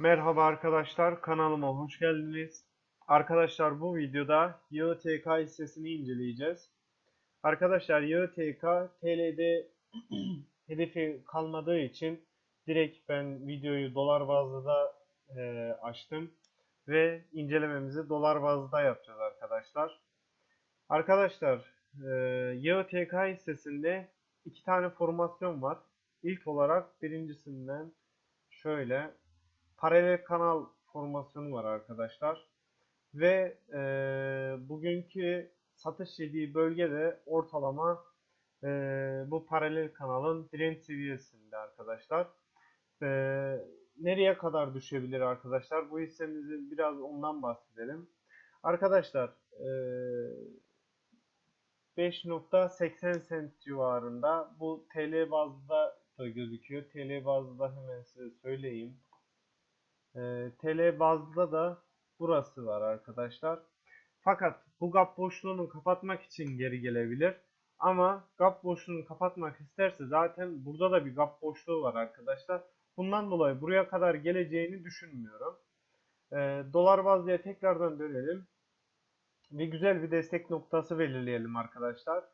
Merhaba arkadaşlar, kanalıma hoş geldiniz. Arkadaşlar bu videoda YTK hissesini inceleyeceğiz. Arkadaşlar YTK TL'de hedefi kalmadığı için direkt ben videoyu dolar bazlı da e, açtım ve incelememizi dolar bazlı da yapacağız arkadaşlar. Arkadaşlar e, YTK hissesinde iki tane formasyon var. İlk olarak birincisinden şöyle paralel kanal formasyonu var arkadaşlar. Ve e, bugünkü satış yediği bölgede ortalama e, bu paralel kanalın direnç seviyesinde arkadaşlar. E, nereye kadar düşebilir arkadaşlar? Bu hissemizi biraz ondan bahsedelim. Arkadaşlar e, 5.80 sent civarında bu TL bazda da gözüküyor. TL bazda hemen size söyleyeyim. E, TL bazda da burası var arkadaşlar. Fakat bu gap boşluğunu kapatmak için geri gelebilir. Ama gap boşluğunu kapatmak isterse zaten burada da bir gap boşluğu var arkadaşlar. Bundan dolayı buraya kadar geleceğini düşünmüyorum. E, dolar bazlıya tekrardan dönelim. Ve güzel bir destek noktası belirleyelim arkadaşlar.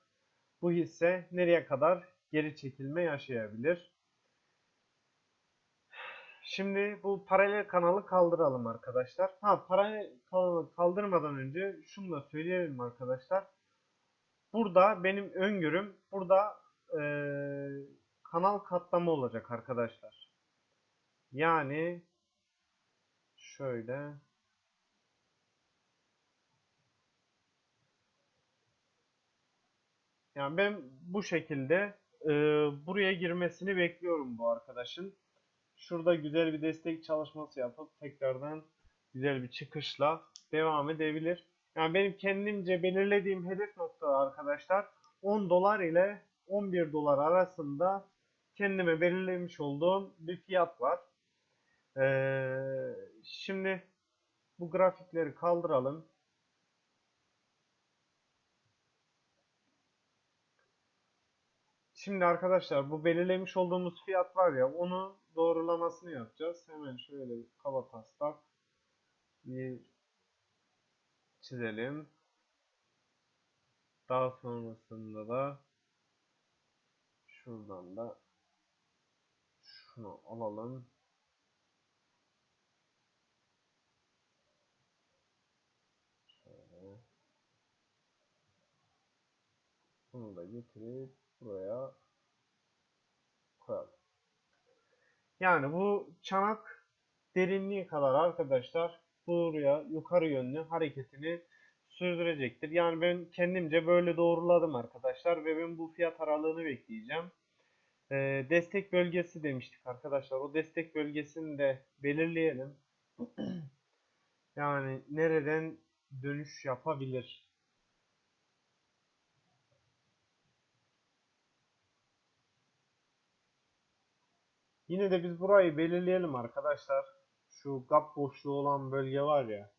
Bu hisse nereye kadar geri çekilme yaşayabilir? Şimdi bu paralel kanalı kaldıralım arkadaşlar. Ha paralel kanalı kaldırmadan önce şunu da söyleyelim arkadaşlar. Burada benim öngörüm burada e, kanal katlama olacak arkadaşlar. Yani şöyle yani ben bu şekilde e, buraya girmesini bekliyorum bu arkadaşın. Şurada güzel bir destek çalışması yapıp tekrardan güzel bir çıkışla devam edebilir. Yani benim kendimce belirlediğim hedef nokta arkadaşlar 10 dolar ile 11 dolar arasında kendime belirlemiş olduğum bir fiyat var. Ee, şimdi bu grafikleri kaldıralım. Şimdi arkadaşlar bu belirlemiş olduğumuz fiyat var ya onu doğrulamasını yapacağız. Hemen şöyle kaba taslak bir çizelim. Daha sonrasında da şuradan da şunu alalım. Şöyle. Bunu da getirip buraya koyalım. Yani bu çanak derinliği kadar arkadaşlar buraya yukarı yönlü hareketini sürdürecektir. Yani ben kendimce böyle doğruladım arkadaşlar ve ben bu fiyat aralığını bekleyeceğim. Ee, destek bölgesi demiştik arkadaşlar. O destek bölgesini de belirleyelim. yani nereden dönüş yapabilir? Yine de biz burayı belirleyelim arkadaşlar. Şu gap boşluğu olan bölge var ya.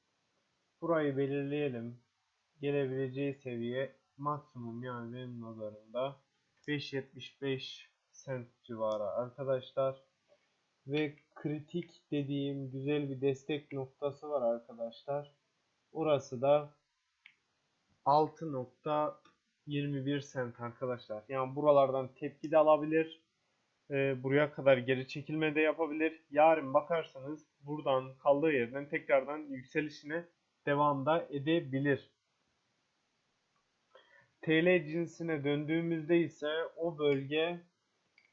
Burayı belirleyelim. Gelebileceği seviye maksimum yani benim nazarımda 5.75 sent civarı arkadaşlar. Ve kritik dediğim güzel bir destek noktası var arkadaşlar. Orası da 6.21 sent arkadaşlar. Yani buralardan tepki de alabilir e, buraya kadar geri çekilme de yapabilir. Yarın bakarsanız buradan kaldığı yerden tekrardan yükselişine devam da edebilir. TL cinsine döndüğümüzde ise o bölge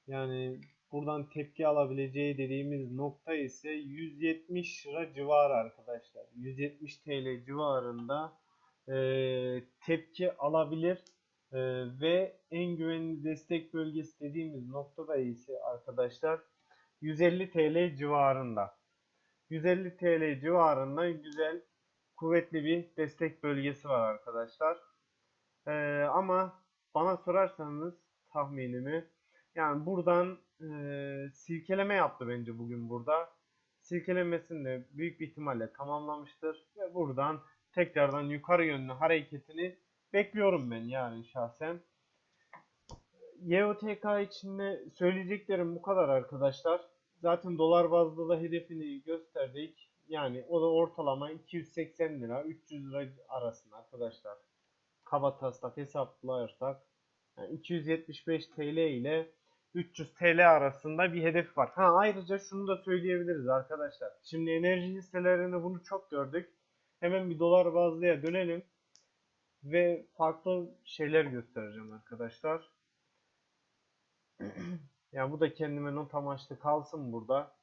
yani buradan tepki alabileceği dediğimiz nokta ise 170 lira civarı arkadaşlar. 170 TL civarında e, tepki alabilir. Ee, ve en güvenli destek bölgesi dediğimiz noktada ise arkadaşlar 150 TL civarında. 150 TL civarında güzel kuvvetli bir destek bölgesi var arkadaşlar. Ee, ama bana sorarsanız tahminimi yani buradan e, silkeleme yaptı bence bugün burada. Silkelemesini büyük bir ihtimalle tamamlamıştır ve buradan tekrardan yukarı yönlü hareketini bekliyorum ben yani şahsen. YOTK içinde söyleyeceklerim bu kadar arkadaşlar. zaten dolar bazlı da hedefini gösterdik. Yani o da ortalama 280 lira 300 lira arasında arkadaşlar. Kaba taslak hesaplarsak yani 275 TL ile 300 TL arasında bir hedef var. Ha ayrıca şunu da söyleyebiliriz arkadaşlar. Şimdi enerji hisselerinde bunu çok gördük. Hemen bir dolar bazlıya dönelim ve farklı şeyler göstereceğim arkadaşlar. ya bu da kendime not amaçlı kalsın burada.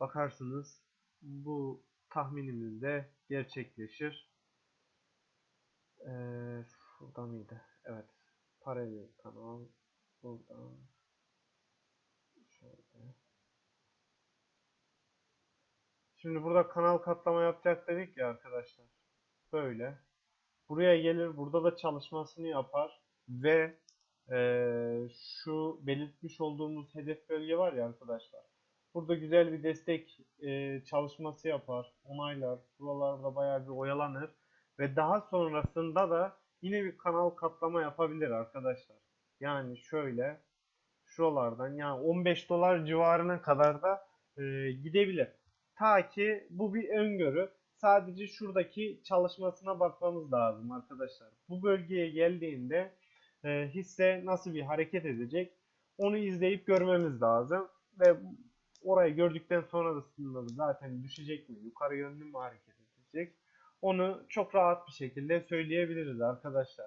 Bakarsınız bu tahminimiz de gerçekleşir. Ee, mıydı? Evet. Paralel kanal. Buradan. Şöyle. Şimdi burada kanal katlama yapacak dedik ya arkadaşlar. Böyle. Buraya gelir. Burada da çalışmasını yapar. Ve eee, şu belirtmiş olduğumuz hedef bölge var ya arkadaşlar. Burada güzel bir destek eee, çalışması yapar. Onaylar. Buralarda bayağı bir oyalanır. Ve daha sonrasında da yine bir kanal katlama yapabilir arkadaşlar. Yani şöyle şuralardan yani 15 dolar civarına kadar da eee, gidebilir. Ta ki bu bir öngörü. Sadece şuradaki çalışmasına bakmamız lazım arkadaşlar. Bu bölgeye geldiğinde e, hisse nasıl bir hareket edecek onu izleyip görmemiz lazım. Ve orayı gördükten sonrasında da zaten düşecek mi, yukarı yönlü mü hareket edecek onu çok rahat bir şekilde söyleyebiliriz arkadaşlar.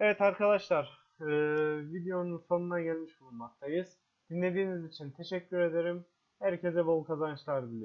Evet arkadaşlar e, videonun sonuna gelmiş bulunmaktayız. Dinlediğiniz için teşekkür ederim. Herkese bol kazançlar diliyorum.